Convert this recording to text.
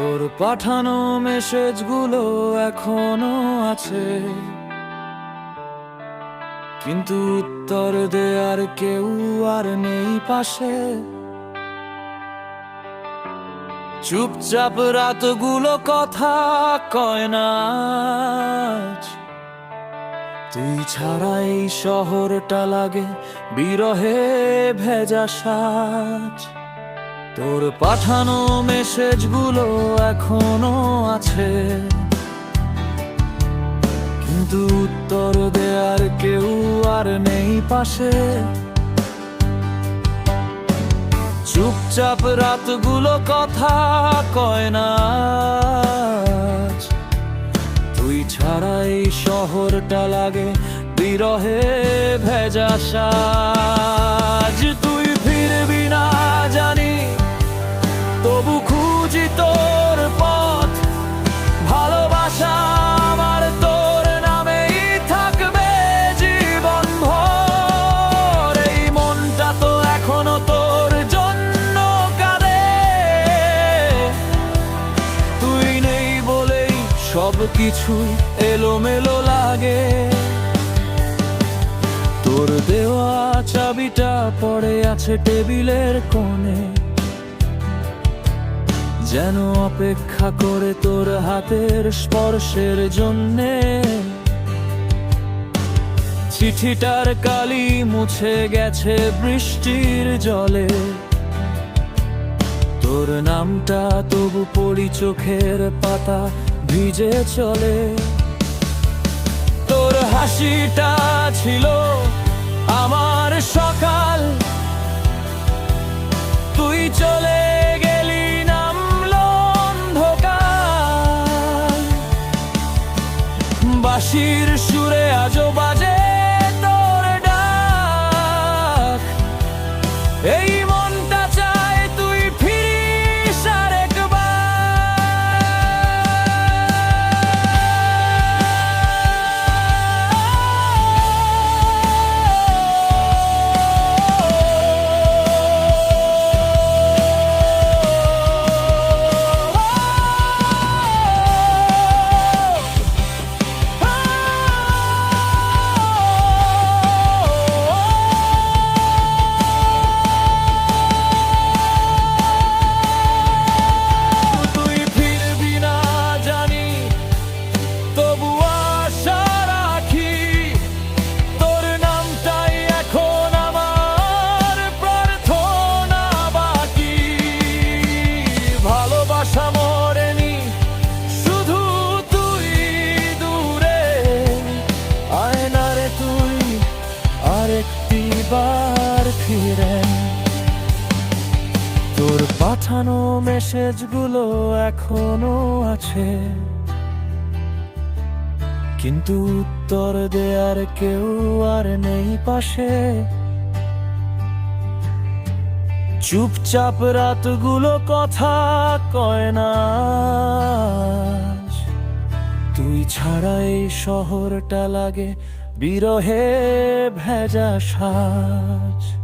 তোর পাঠানো মেসেজগুলো এখনও আছে। কিন্তু উত্তর দেয়ার কেউ আর নেই পাশে। চুপচাপ রাতগুলো কথা কয় না। তুই ছাড়া এই শহরটা লাগে বিরহে ভেজা সাজ। তোর পাঠানো মেসেজগুলো এখনও আছে। কিন্তু উত্তর দেয়ার কেউ আর নেই পাশে। চুপচাপ রাতগুলো কথা কয় না তুই ছাড়া এই শহরটা লাগে বিরহে ভেজা সাজ। তুই সব কিছু এলোমেলো লাগে। তোর দেওয়া চাবিটা পড়ে আছে টেবিলের কোণে। যেন অপেক্ষা করে তোর হাতের স্পর্শের জন্যে। চিঠিটার কালি মুছে গেছে বৃষ্টির জলে। তোর নামটা তবু পড়ি চোখের পাতা ভিজে চলে। তোর হাসিটা ছিল আমার সকাল। তুই চলে গেলি নামলো অন্ধকার। বাঁশির সুরে ভালোবাসা মরেনি শুধু তুই দূরে আয়নারে তুই আরেকটি বার ফিরে তোর পাঠানো মেসেজগুলো এখনও আছে। কিন্তু উত্তর দেয়ার কেউ আর নেই পাশে। চুপচাপ রাতগুলো কথা কয় না। তুই ছাড়া এই শহরটা লাগে বিরহে ভেজা সাজ।